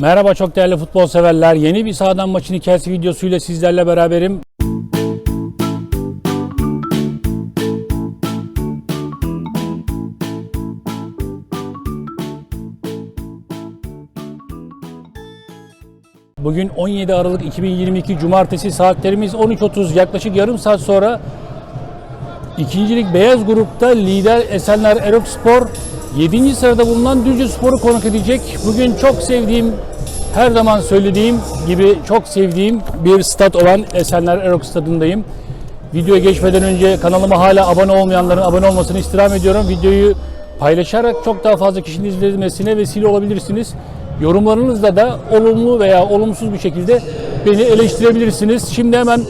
Merhaba çok değerli futbol severler. Yeni bir sahadan maçın hikayesi videosuyla sizlerle beraberim. Bugün 17 Aralık 2022 Cumartesi saatlerimiz 13.30 yaklaşık yarım saat sonra İkincilik Beyaz Grup'ta lider Esenler Erokspor 7. sırada bulunan Düzce Spor'u konuk edecek. Bugün çok sevdiğim, her zaman söylediğim gibi çok sevdiğim bir stat olan Esenler Erok Stadındayım. Videoya geçmeden önce kanalıma hala abone olmayanların abone olmasını istirham ediyorum. Videoyu paylaşarak çok daha fazla kişinin izlemesine vesile olabilirsiniz. Yorumlarınızla da olumlu veya olumsuz bir şekilde beni eleştirebilirsiniz. Şimdi hemen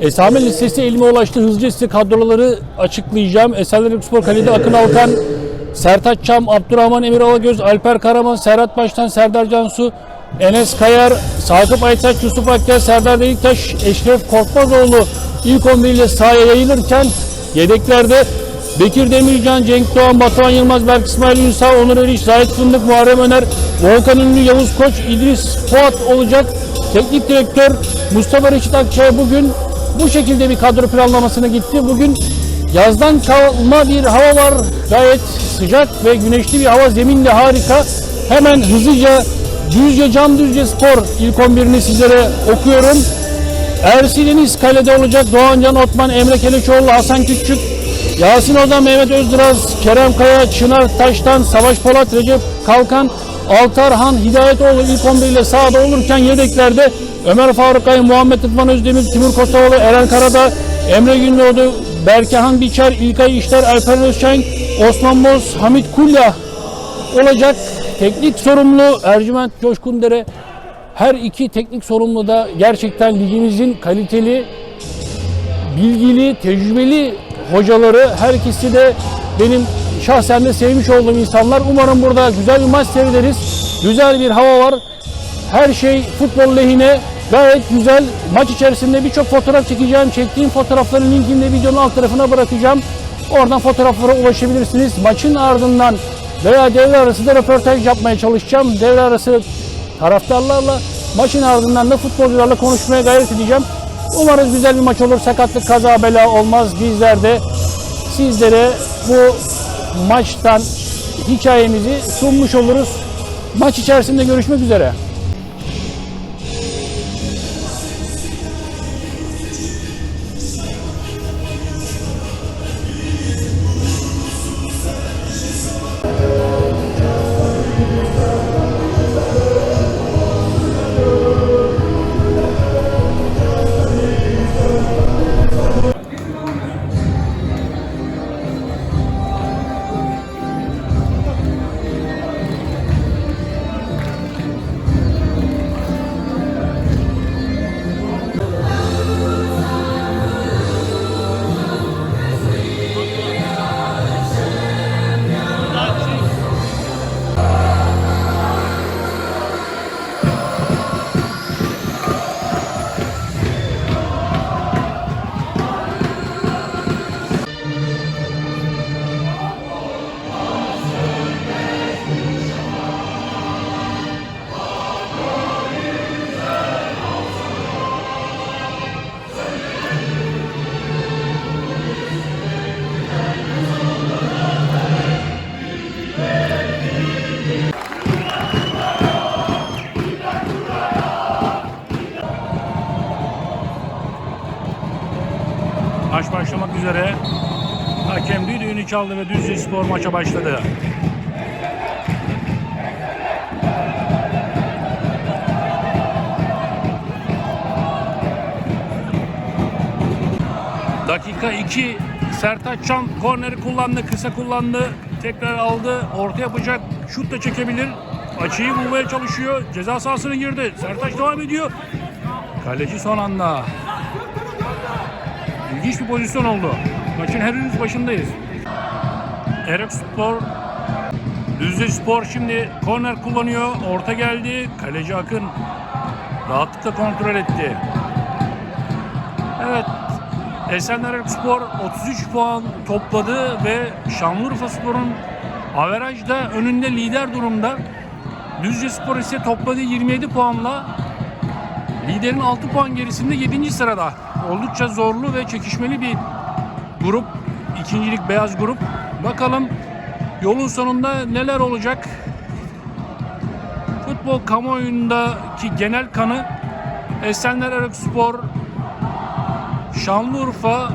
Esame listesi elime ulaştı. Hızlıca size kadroları açıklayacağım. Esenler Spor Kalede Akın Alkan, Sertaç Çam, Abdurrahman Emir Alagöz, Alper Karaman, Serhat Baştan, Serdar Cansu, Enes Kayar, Sakıp Aytaç, Yusuf Akker, Serdar Deliktaş, Eşref Korkmazoğlu ilk 11 ile sahaya yayılırken yedeklerde Bekir Demircan, Cenk Doğan, Batuhan Yılmaz, Berk İsmail Ünsal, Onur Eriş, Zahit Fındık, Muharrem Öner, Volkan Ünlü, Yavuz Koç, İdris Fuat olacak. Teknik direktör Mustafa Reşit Akçay bugün bu şekilde bir kadro planlamasına gitti. Bugün yazdan kalma bir hava var. Gayet sıcak ve güneşli bir hava. Zemin de harika. Hemen hızlıca Düzce Cam Düzce Spor ilk 11'ini sizlere okuyorum. Ersin Deniz kalede olacak. Doğan Can Otman, Emre Keleşoğlu, Hasan Küçük, Yasin Ozan, Mehmet Özdıraz, Kerem Kaya, Çınar Taştan, Savaş Polat, Recep Kalkan, Altarhan, Hidayetoğlu ilk 11 ile sahada olurken yedeklerde Ömer Faruk Ay, Muhammed Rıdvan Özdemir, Timur Kosovalı, Eren Karadağ, Emre Gündoğdu, Berkehan Biçer, İlkay İşler, Alper Özşen, Osman Boz, Hamit Kulya olacak. Teknik sorumlu Ercüment Coşkundere her iki teknik sorumlu da gerçekten ligimizin kaliteli, bilgili, tecrübeli hocaları her ikisi de benim şahsen de sevmiş olduğum insanlar. Umarım burada güzel bir maç seyrederiz. Güzel bir hava var. Her şey futbol lehine. Gayet güzel. Maç içerisinde birçok fotoğraf çekeceğim. Çektiğim fotoğrafların linkini de videonun alt tarafına bırakacağım. Oradan fotoğraflara ulaşabilirsiniz. Maçın ardından veya devre arası da röportaj yapmaya çalışacağım. Devre arası taraftarlarla maçın ardından da futbolcularla konuşmaya gayret edeceğim. Umarız güzel bir maç olur. Sakatlık, kaza, bela olmaz. Bizler de sizlere bu maçtan hikayemizi sunmuş oluruz. Maç içerisinde görüşmek üzere. Çaldı ve Düzce Spor maça başladı. Dakika 2 Sertaç Çam korneri kullandı, kısa kullandı. Tekrar aldı, orta yapacak, şut da çekebilir. Açıyı bulmaya çalışıyor. Ceza sahasına girdi. Sertaç devam ediyor. Kaleci son anda. İlginç bir pozisyon oldu. Maçın henüz başındayız. Erok Spor Düzce Spor şimdi korner kullanıyor. Orta geldi. Kaleci Akın rahatlıkla kontrol etti. Evet. Esenler Spor 33 puan topladı ve Şanlıurfa Spor'un averajda önünde lider durumda. Düzce Spor ise topladığı 27 puanla liderin 6 puan gerisinde 7. sırada. Oldukça zorlu ve çekişmeli bir grup. İkincilik beyaz grup. Bakalım yolun sonunda neler olacak? Futbol kamuoyundaki genel kanı Esenler Erokspor, Şanlıurfa,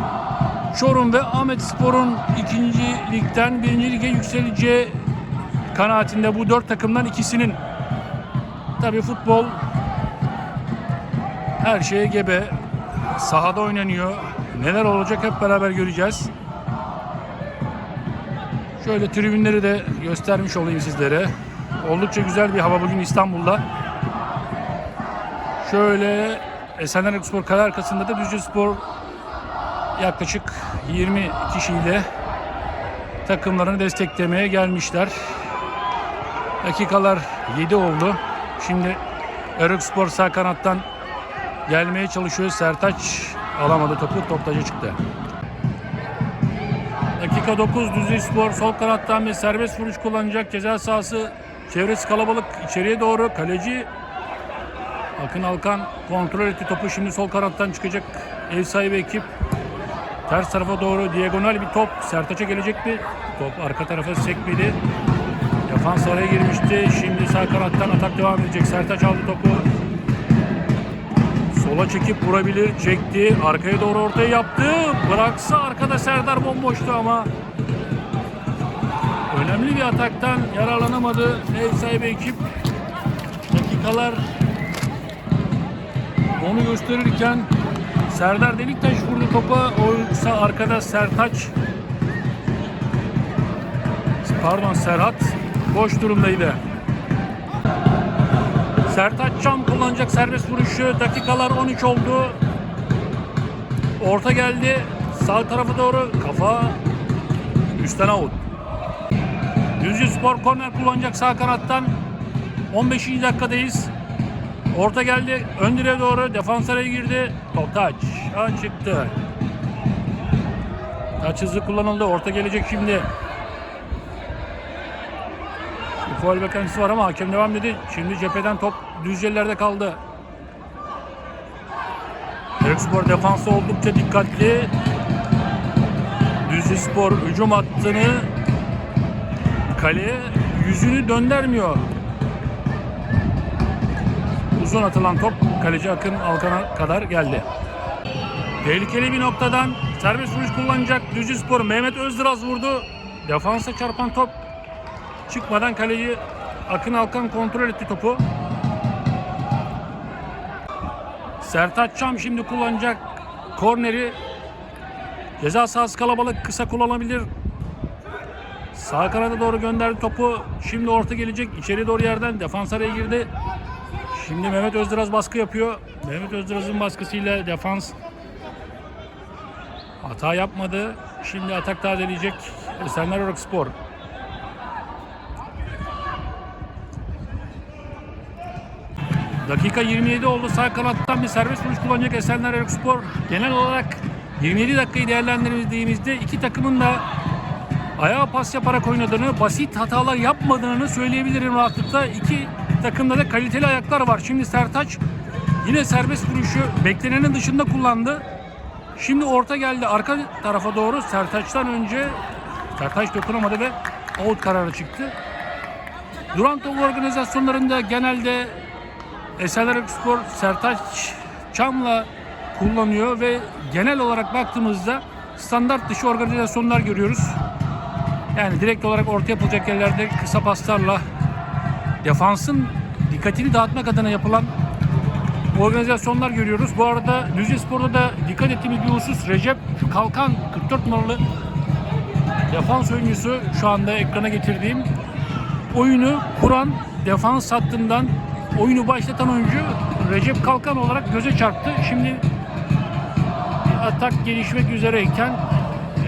Çorum ve Ahmet Spor'un ikinci ligden birinci lige yükseleceği kanaatinde bu dört takımdan ikisinin. Tabii futbol her şeye gebe. Sahada oynanıyor. Neler olacak hep beraber göreceğiz. Şöyle tribünleri de göstermiş olayım sizlere. Oldukça güzel bir hava bugün İstanbul'da. Şöyle Esenler Spor kale arkasında da Düzce Spor yaklaşık 20 kişiyle takımlarını desteklemeye gelmişler. Dakikalar 7 oldu. Şimdi Erok Spor sağ kanattan gelmeye çalışıyor. Sertaç alamadı topu. Top taca çıktı. Dakika 9 Düzce Spor sol kanattan bir serbest vuruş kullanacak. Ceza sahası çevresi kalabalık. içeriye doğru kaleci Akın Alkan kontrol etti topu. Şimdi sol kanattan çıkacak ev sahibi ekip. Ters tarafa doğru diagonal bir top. Sertaç'a gelecekti. Top arka tarafa sekmedi. Defans araya girmişti. Şimdi sağ kanattan atak devam edecek. Sertaç aldı topu. Sola çekip vurabilir. Çekti. Arkaya doğru ortaya yaptı. Bıraksa arkada Serdar bomboştu ama önemli bir ataktan yararlanamadı ev sahibi ekip. Dakikalar onu gösterirken Serdar Deliktaş vurdu topa. Oysa arkada Sertaç pardon Serhat boş durumdaydı. Sertaç Çam kullanacak serbest vuruşu. Dakikalar 13 oldu. Orta geldi. Sağ tarafa doğru kafa üstten out. Düzce Spor korner kullanacak sağ kanattan. 15. dakikadayız. Orta geldi. Ön direğe doğru. Defans araya girdi. Top taç. An çıktı. Taç hızlı kullanıldı. Orta gelecek şimdi. Faul beklentisi var ama hakem devam dedi. Şimdi cepheden top Düzcelilerde kaldı. Erkspor defansı oldukça dikkatli. Düzce Spor hücum hattını kaleye yüzünü döndürmüyor. Uzun atılan top kaleci Akın Alkan'a kadar geldi. Tehlikeli bir noktadan serbest vuruş kullanacak Düzce Spor Mehmet Özdıraz vurdu. Defansa çarpan top çıkmadan kaleci Akın Alkan kontrol etti topu. Sertaç Çam şimdi kullanacak korneri. Ceza sahası kalabalık kısa kullanabilir. Sağ kanada doğru gönderdi topu. Şimdi orta gelecek. İçeri doğru yerden defans araya girdi. Şimdi Mehmet Özdiraz baskı yapıyor. Mehmet Özdiraz'ın baskısıyla defans hata yapmadı. Şimdi atak daha deneyecek Esenler Spor. Dakika 27 oldu. Sağ kanattan bir serbest vuruş kullanacak Esenler Orok Spor. Genel olarak 27 dakikayı değerlendirdiğimizde iki takımın da ayağa pas yaparak oynadığını, basit hatalar yapmadığını söyleyebilirim rahatlıkla. İki takımda da kaliteli ayaklar var. Şimdi Sertaç yine serbest vuruşu beklenenin dışında kullandı. Şimdi orta geldi arka tarafa doğru. Sertaç'tan önce Sertaç dokunamadı ve out kararı çıktı. Duran top organizasyonlarında genelde Esenler Spor Sertaç Çam'la kullanıyor ve genel olarak baktığımızda standart dışı organizasyonlar görüyoruz. Yani direkt olarak orta yapılacak yerlerde kısa paslarla defansın dikkatini dağıtmak adına yapılan organizasyonlar görüyoruz. Bu arada Düzce Spor'da da dikkat ettiğimiz bir husus Recep Kalkan 44 numaralı defans oyuncusu şu anda ekrana getirdiğim oyunu kuran defans hattından oyunu başlatan oyuncu Recep Kalkan olarak göze çarptı. Şimdi atak gelişmek üzereyken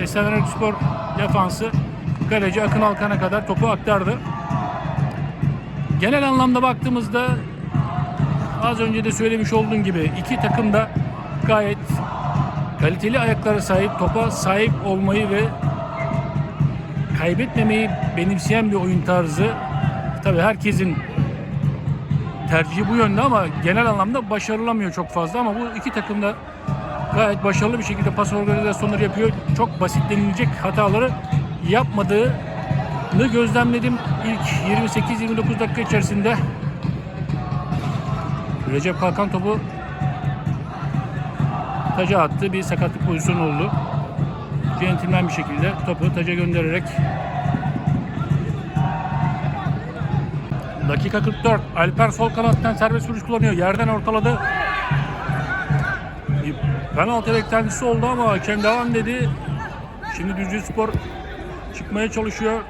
Esenler Spor defansı kaleci Akın Alkan'a kadar topu aktardı. Genel anlamda baktığımızda az önce de söylemiş olduğum gibi iki takım da gayet kaliteli ayaklara sahip, topa sahip olmayı ve kaybetmemeyi benimseyen bir oyun tarzı. Tabii herkesin tercihi bu yönde ama genel anlamda başarılamıyor çok fazla ama bu iki takım da gayet başarılı bir şekilde pas organizasyonları yapıyor. Çok basit denilecek hataları yapmadığını gözlemledim ilk 28-29 dakika içerisinde. Recep Kalkan topu taca attı. Bir sakatlık pozisyonu oldu. Centilmen bir şekilde topu taca göndererek Dakika 44. Alper sol kanattan serbest vuruş kullanıyor. Yerden ortaladı. Bir penaltı beklentisi oldu ama hakem devam dedi. Şimdi Düzce Spor çıkmaya çalışıyor.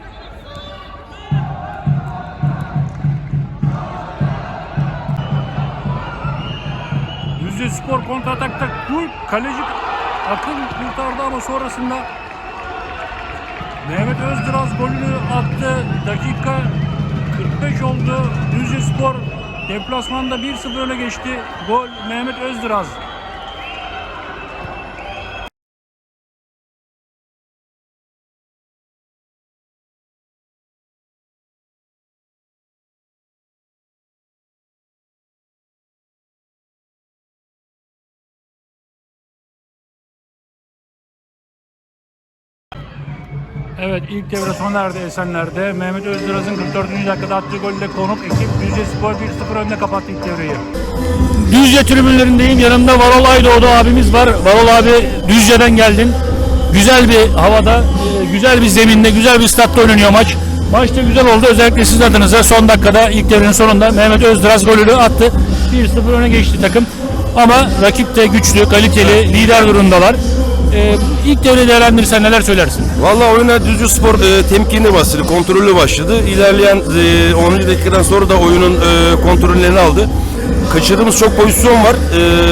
Düzce Spor kontratakta gol. Kaleci Akın kurtardı ama sonrasında Mehmet Özdıraz golünü attı. Dakika 45 oldu. Düzce Spor deplasmanda 1-0 öne geçti. Gol Mehmet Özdıraz. Evet ilk devre sona erdi Esenler'de. Mehmet Özdıraz'ın 44. dakikada attığı golle konuk ekip Düzce Spor 1-0 önde kapattı ilk devreyi. Düzce tribünlerindeyim. Yanımda Varol Aydoğdu abimiz var. Varol abi Düzce'den geldin. Güzel bir havada, güzel bir zeminde, güzel bir statta oynanıyor maç. Maç da güzel oldu. Özellikle siz adınıza son dakikada ilk devrenin sonunda Mehmet Özdıraz golünü attı. 1-0 öne geçti takım. Ama rakip de güçlü, kaliteli, lider durumdalar. Ee, ilk devre değerlendirirsen neler söylersin? Valla oyuna Düzce Spor e, temkinli başladı, kontrollü başladı. İlerleyen e, 10. dakikadan sonra da oyunun e, kontrollerini aldı. Kaçırdığımız çok pozisyon var.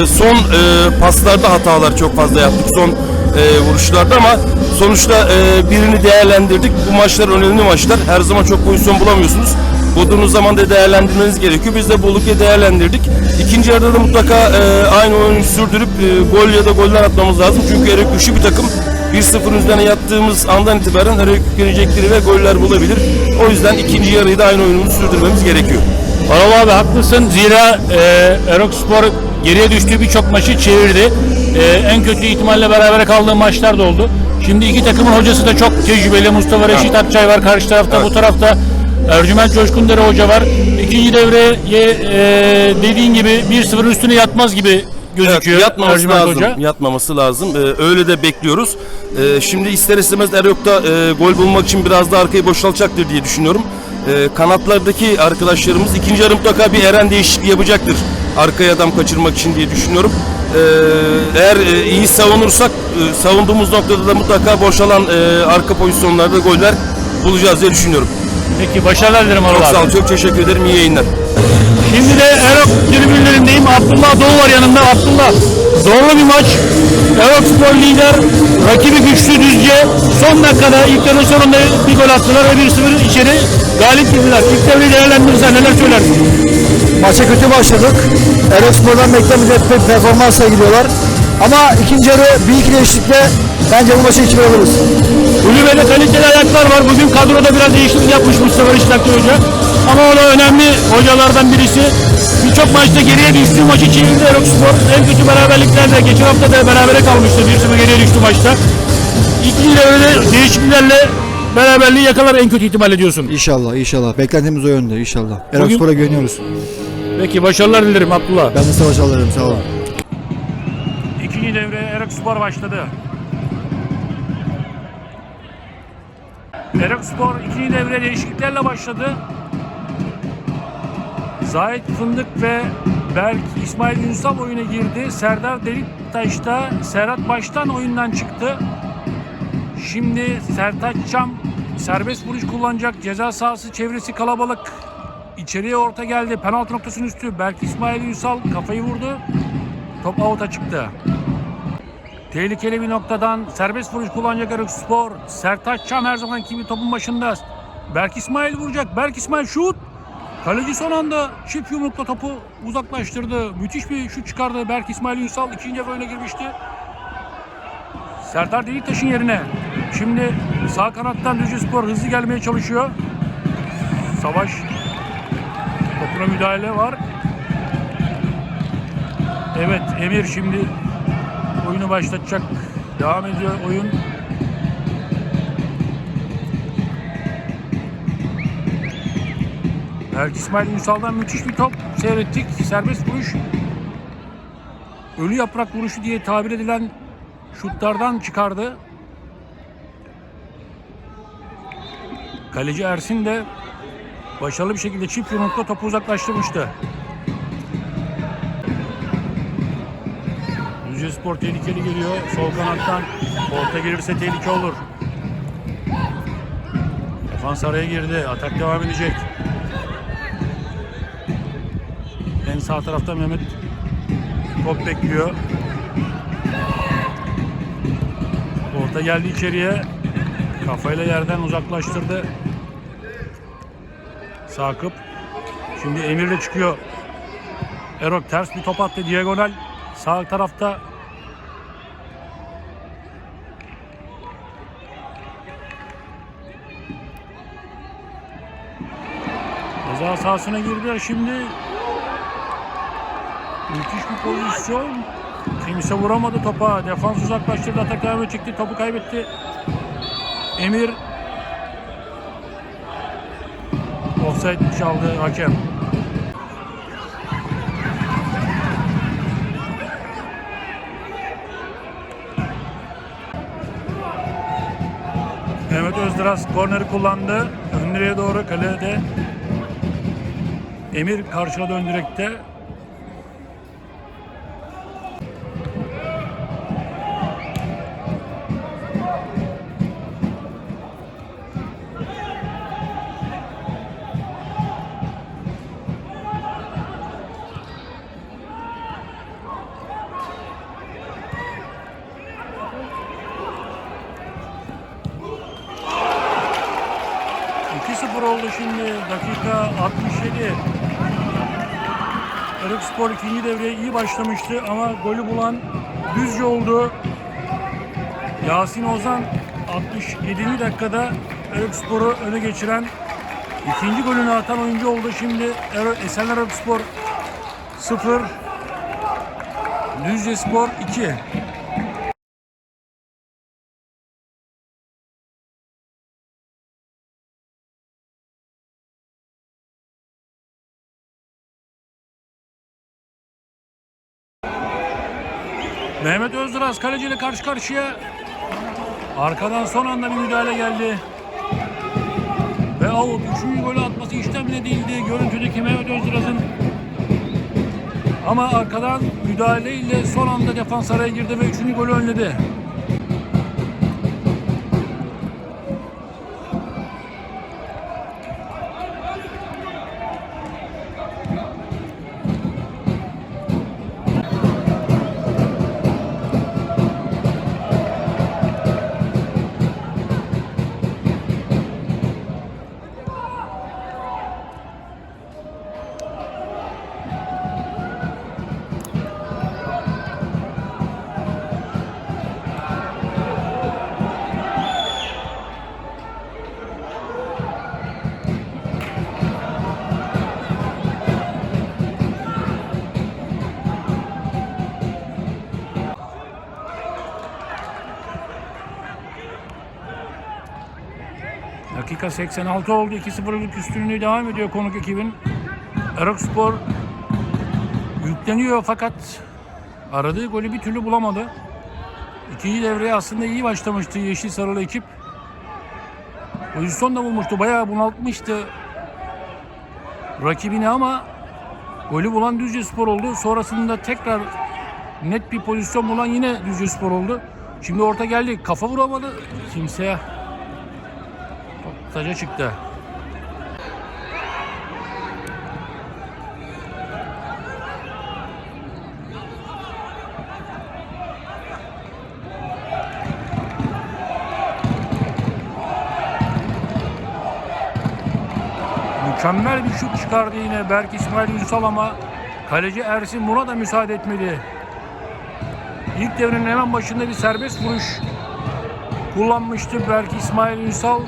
E, son e, paslarda hatalar çok fazla yaptık. Son e, vuruşlarda ama sonuçta e, birini değerlendirdik. Bu maçlar önemli maçlar. Her zaman çok pozisyon bulamıyorsunuz. Bulduğunuz zaman da değerlendirmeniz gerekiyor. Biz de bulduk ve değerlendirdik. İkinci yarıda da mutlaka e, aynı oyunu sürdürüp e, gol ya da goller atmamız lazım. Çünkü Erek güçlü bir takım. 1-0 üzerine yattığımız andan itibaren Erek gelecekleri ve goller bulabilir. O yüzden ikinci yarıyı da aynı oyunumuzu sürdürmemiz gerekiyor. Varol abi haklısın. Zira e, Erok Spor geriye düştüğü birçok maçı çevirdi. E, en kötü ihtimalle beraber kaldığı maçlar da oldu. Şimdi iki takımın hocası da çok tecrübeli. Mustafa Reşit Akçay var karşı tarafta. Bu tarafta Ercüment Coşkundere hoca var. İkinci devreye e, dediğin gibi 1-0 üstüne yatmaz gibi gözüküyor Evet, yatmaması Ercüment lazım. Hoca. Yatmaması lazım. Ee, öyle de bekliyoruz. Ee, şimdi ister istemez Erok'ta e, gol bulmak için biraz da arkayı boşaltacaktır diye düşünüyorum. Ee, kanatlardaki arkadaşlarımız ikinci yarı mutlaka bir Eren değişikliği yapacaktır. Arkaya adam kaçırmak için diye düşünüyorum. Ee, eğer e, iyi savunursak e, savunduğumuz noktada da mutlaka boşalan e, arka pozisyonlarda goller bulacağız diye düşünüyorum. Peki başarılar dilerim Varol Çok abi. sağ ol, çok teşekkür ederim. İyi yayınlar. Şimdi de Erok tribünlerindeyim. Abdullah Doğu var yanımda. Abdullah zorlu bir maç. Erok Spor lider. Rakibi güçlü Düzce. Son dakikada ilk devre sonunda bir gol attılar ve 1-0 içeri galip girdiler. İlk devreyi değerlendirirsen neler söylersin? Maça kötü başladık. Erospor'dan beklemeyecek bir performans sergiliyorlar. Ama ikinci yarı bir iki değişiklikle bence bu maçı 2 alırız. Kulübede kaliteli ayaklar var. Bugün kadroda biraz değişiklik yapmış Mustafa Riştaklı Hoca. Ama o da önemli hocalardan birisi. Birçok maçta geriye düştü. Maçı çevirdi Erok Spor. En kötü beraberliklerde. Geçen hafta da berabere kalmıştı. 1-0 geriye düştü maçta. İkinci devrede değişikliklerle beraberliği yakalar en kötü ihtimal ediyorsun. İnşallah inşallah. Beklentimiz o yönde inşallah. Bugün- Erospor'a güveniyoruz. Peki başarılar dilerim Abdullah. Ben de savaş alırım sağ olun. İkinci devre Erok Spor başladı. Erok Spor ikinci devre değişikliklerle başladı. Zahit Fındık ve Berk İsmail Ünsal oyuna girdi. Serdar Deliktaş da Serhat Baştan oyundan çıktı. Şimdi Sertaç Çam serbest vuruş kullanacak. Ceza sahası çevresi kalabalık. İçeriye orta geldi. Penaltı noktasının üstü. Berk İsmail Ünsal kafayı vurdu. Top avuta çıktı. Tehlikeli bir noktadan serbest vuruş kullanacak Erok Spor. Sertaç Çam her zamanki gibi topun başında. Berk İsmail vuracak. Berk İsmail şut. Kaleci son anda çift yumrukla topu uzaklaştırdı. Müthiş bir şut çıkardı Berk İsmail Ünsal. ikinci yarı oyuna girmişti. Serdar Deliktaş'ın yerine. Şimdi sağ kanattan Düzce Spor hızlı gelmeye çalışıyor. Savaş. Topuna müdahale var. Evet Emir şimdi oyunu başlatacak. Devam ediyor oyun. Berk İsmail Ünsal'dan müthiş bir top seyrettik. Serbest vuruş. Ölü yaprak vuruşu diye tabir edilen şutlardan çıkardı. Kaleci Ersin de başarılı bir şekilde çift yumrukla topu uzaklaştırmıştı. Düzce Spor tehlikeli geliyor. Sol kanattan orta gelirse tehlike olur. Defans araya girdi. Atak devam edecek. En sağ tarafta Mehmet top bekliyor. Orta geldi içeriye. Kafayla yerden uzaklaştırdı. Sakıp. Şimdi Emir de çıkıyor. Erok ters bir top attı. Diagonal sağ tarafta. Ceza sahasına girdiler şimdi. Müthiş bir pozisyon. Kimse vuramadı topa. Defans uzaklaştırdı. Atak devam çekti. Topu kaybetti. Emir Offside çaldı hakem. Mehmet Özdıras korneri kullandı. Ön direğe doğru kalede. Emir karşıladı ön ikinci devreye iyi başlamıştı ama golü bulan Düzce oldu. Yasin Ozan 67. dakikada Spor'u öne geçiren ikinci golünü atan oyuncu oldu. Şimdi Er- Esenler Spor 0 Düzce Spor 2. Özduraz kaleciyle karşı karşıya. Arkadan son anda bir müdahale geldi. Ve out. Üçüncü golü atması işten bile değildi. Görüntüdeki Mehmet Özduraz'ın. Ama arkadan müdahaleyle son anda defans araya girdi ve üçüncü golü önledi. Dakika 86 oldu. 2-0'lık üstünlüğü devam ediyor konuk ekibin. Erospor yükleniyor fakat aradığı golü bir türlü bulamadı. İkinci devreye aslında iyi başlamıştı Yeşil Sarılı ekip. Pozisyon da bulmuştu. Bayağı bunaltmıştı rakibini ama golü bulan Düzce Spor oldu. Sonrasında tekrar net bir pozisyon bulan yine Düzce Spor oldu. Şimdi orta geldi. Kafa vuramadı. Kimseye Taca çıktı. Mükemmel bir şut çıkardı yine Berk İsmail Ünsal ama kaleci Ersin buna da müsaade etmedi. İlk devrenin hemen başında bir serbest vuruş kullanmıştı Berk İsmail Ünsal.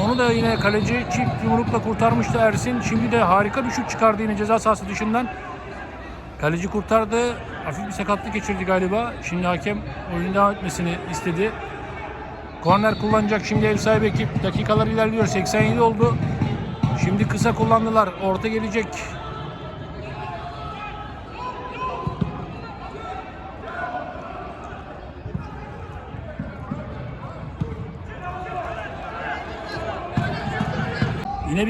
Onu da yine kaleci çift yumrukla kurtarmıştı Ersin. Şimdi de harika bir şut çıkardı yine ceza sahası dışından. Kaleci kurtardı. hafif bir sakatlık geçirdi galiba. Şimdi hakem oyun devam etmesini istedi. Korner kullanacak şimdi ev sahibi ekip. Dakikalar ilerliyor. 87 oldu. Şimdi kısa kullandılar. Orta gelecek.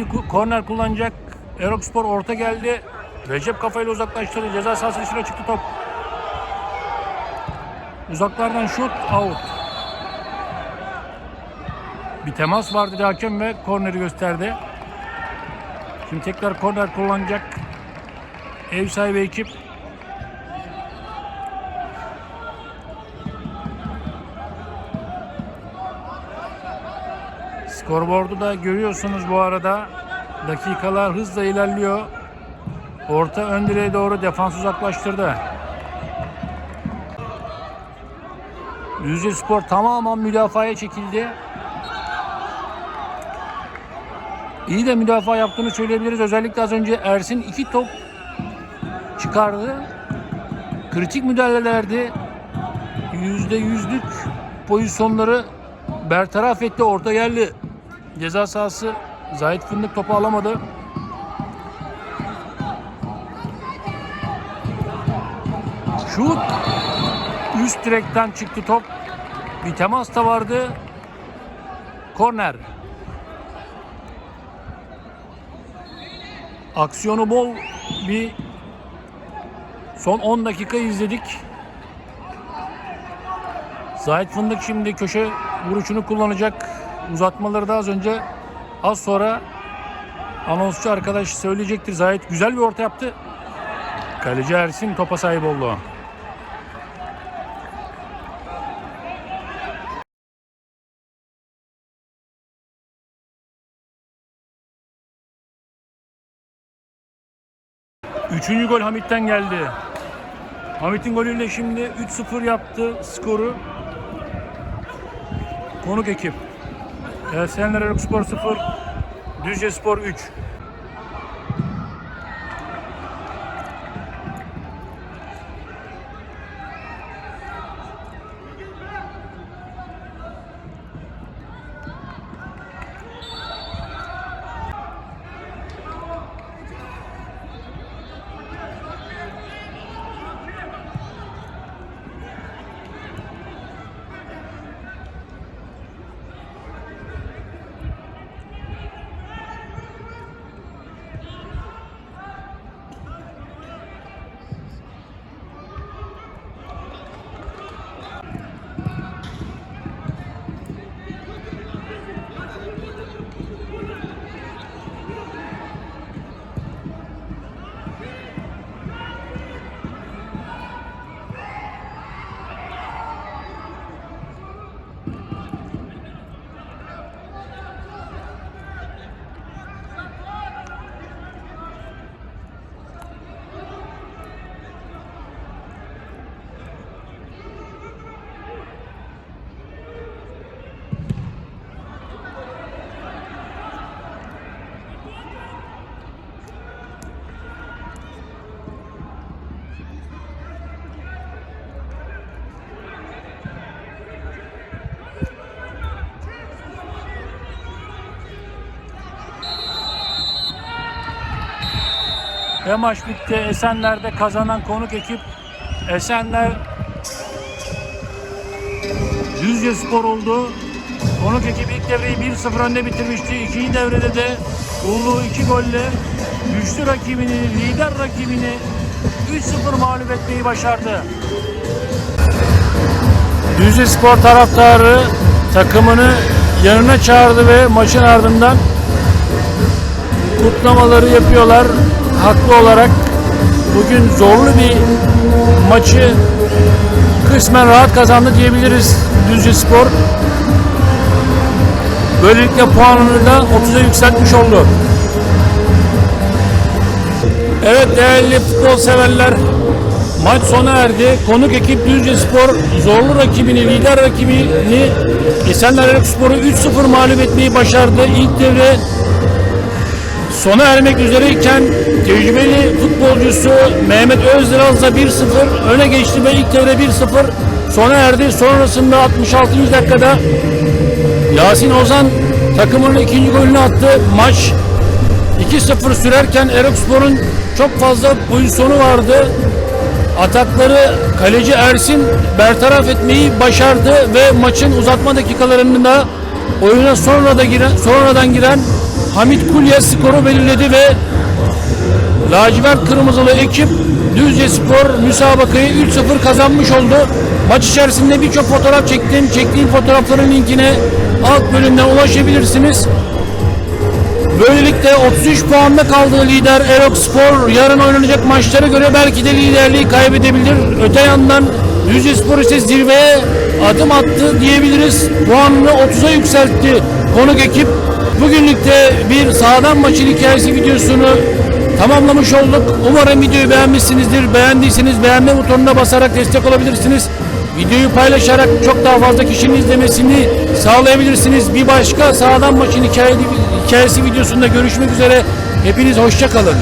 Ku- korner kullanacak. Erokspor orta geldi. Recep kafayla uzaklaştırdı. Ceza sahası dışına çıktı top. Uzaklardan şut, out. Bir temas var dedi hakem ve korneri gösterdi. Şimdi tekrar korner kullanacak. Ev sahibi ekip. Skorboardu da görüyorsunuz bu arada. Dakikalar hızla ilerliyor. Orta ön direğe doğru defans uzaklaştırdı. Düzce Spor tamamen müdafaya çekildi. İyi de müdafaa yaptığını söyleyebiliriz. Özellikle az önce Ersin iki top çıkardı. Kritik müdahalelerdi. Yüzde yüzlük pozisyonları bertaraf etti. Orta geldi. Ceza sahası Zahit Fındık topu alamadı. Şut üst direkten çıktı top. Bir temas da vardı. Korner. Aksiyonu bol bir son 10 dakika izledik. Zahit Fındık şimdi köşe vuruşunu kullanacak. Uzatmaları da az önce az sonra anonsçu arkadaş söyleyecektir. Zahit güzel bir orta yaptı. Kaleci Ersin topa sahip oldu. Üçüncü gol Hamit'ten geldi. Hamit'in golüyle şimdi 3-0 yaptı skoru. Konuk ekip. Esenler Erokspor 0, Düzce Spor 3. Yeah. Ve maç bitti. Esenler'de kazanan konuk ekip Esenler Düzce Spor oldu. Konuk ekip ilk devreyi 1-0 önde bitirmişti. İkinci devrede de bulduğu iki golle güçlü rakibini, lider rakibini 3-0 mağlup etmeyi başardı. Düzce Spor taraftarı takımını yanına çağırdı ve maçın ardından kutlamaları yapıyorlar haklı olarak. Bugün zorlu bir maçı kısmen rahat kazandı diyebiliriz Düzce Spor. Böylelikle puanını da 30'a yükseltmiş oldu. Evet değerli futbol severler maç sona erdi. Konuk ekip Düzce Spor zorlu rakibini, lider rakibini Esenler Spor'u 3-0 mağlup etmeyi başardı. İlk devre sona ermek üzereyken tecrübeli futbolcusu Mehmet Özdiraz'la 1-0 öne geçti ve ilk devre 1-0 sona erdi. Sonrasında 66. dakikada Yasin Ozan takımının ikinci golünü attı. Maç 2-0 sürerken Erokspor'un çok fazla pozisyonu vardı. Atakları kaleci Ersin bertaraf etmeyi başardı ve maçın uzatma dakikalarında oyuna sonra da giren, sonradan giren Hamit Kulya skoru belirledi ve lacivert kırmızılı ekip Düzce Spor müsabakayı 3-0 kazanmış oldu. Maç içerisinde birçok fotoğraf çektim. Çektiğim fotoğrafların linkine alt bölümden ulaşabilirsiniz. Böylelikle 33 puanda kaldığı lider Erok Spor yarın oynanacak maçlara göre belki de liderliği kaybedebilir. Öte yandan Düzce Spor ise zirveye adım attı diyebiliriz. Puanını 30'a yükseltti konuk ekip. Bugünlük de bir sağdan maçın hikayesi videosunu tamamlamış olduk. Umarım videoyu beğenmişsinizdir. Beğendiyseniz beğenme butonuna basarak destek olabilirsiniz. Videoyu paylaşarak çok daha fazla kişinin izlemesini sağlayabilirsiniz. Bir başka sağdan maçın hikaye, hikayesi videosunda görüşmek üzere. Hepiniz hoşça kalın.